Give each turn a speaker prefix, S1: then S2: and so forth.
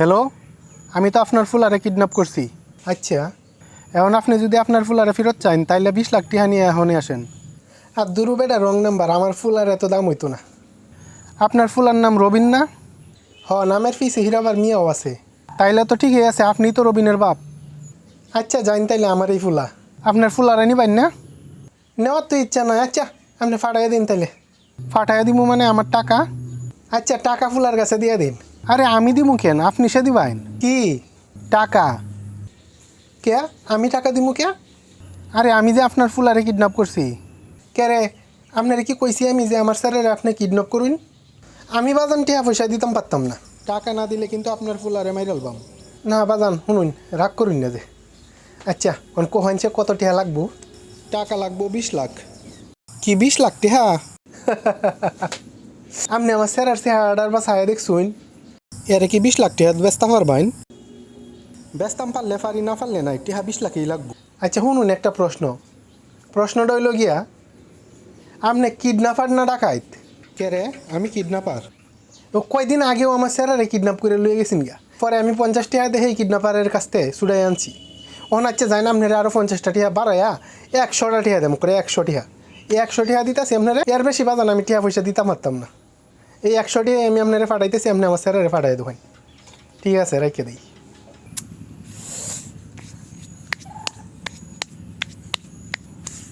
S1: Hello আমি তো আপনার ফুলারে কিডন্যাপ করছি। আচ্ছা। এখন আপনি যদি আপনার ফুলারে ফেরত চান তাইলে বিশ লাখ টিহা নিয়ে এখনই আসেন। আর দুরু বেটা রং নাম্বার আমার ফুলার এত দাম হইতো না। আপনার ফুলার নাম রবিন না? হ নামের পিছে হিরাবার মিয়াও আছে। তাইলে তো ঠিকই আছে আপনি তো রবিনের বাপ। আচ্ছা জান তাইলে আমার এই ফুলা। আপনার ফুলারে নিবেন না? নেওয়ার তো ইচ্ছা নয় আচ্ছা আপনি ফাটাই দিন তাইলে। ফাটাই দিব মানে আমার টাকা? আচ্ছা টাকা ফুলার কাছে দিয়ে দিন। আরে আমি দিমু কেন? আপনি সে দিবেন কি? টাকা। কে? আমি টাকা দিমু কে? আরে আমি যে আপনার ফুলারে কিডন্যাপ করছি। কে রে? আপনারে কি কইছি আমি যে আমার স্যারের আপনি কিডন্যাপ করুন? আমি বাজান টিয়া পয়সা দিতাম, পারতাম না। টাকা না দিলে কিন্তু আপনার ফুলারে মাইরালবাম না বাজান, শুনুন, রাগ করুন না যে। আচ্ছা কোন কোহানছে কত টিহা লাগবো? টাকা লাগবো বিশ লাখ। কি বিশ লাখ টিহা আপনি আমার স্যারের চেহারাটার বা ছায়া দেখছুন এর কি বিশ লাখ টিহা ব্যস্ত পারবাইন ব্যস্তাম পারলে পারি, না পারলে না টিহা বিশ লাখই লাগবো। আচ্ছা শুনুন একটা প্রশ্ন। প্রশ্নটা হইল গিয়া আপনি কিডন্যাপার না ডাকাইত? কে রে? আমি কিডন্যাপার। ও কয়দিন আগেও আমার স্যারারে কিডন্যাপ করে লয়ে গেছেন গিয়া। পরে আমি পঞ্চাশ টাকা দেখে কিডন্যাপারের কাছ থেকে ছুড়াই আনছি। ওখানে আচ্ছা যাই না আপনারা আরও পঞ্চাশটা টিহা বাড়াইয়া একশোটা টিহা দেম, করে একশো টিহা একশো টিহা দিতেছি আপনারা এর বেশি বাজান আমি টিহা পয়সা দিতে পারতাম না। এই একশোটি আমি আপনারা ফাটাইতেছি আপনি আমার স্যারের ফাটাই দেবেন। ঠিক আছে রেখে দিই।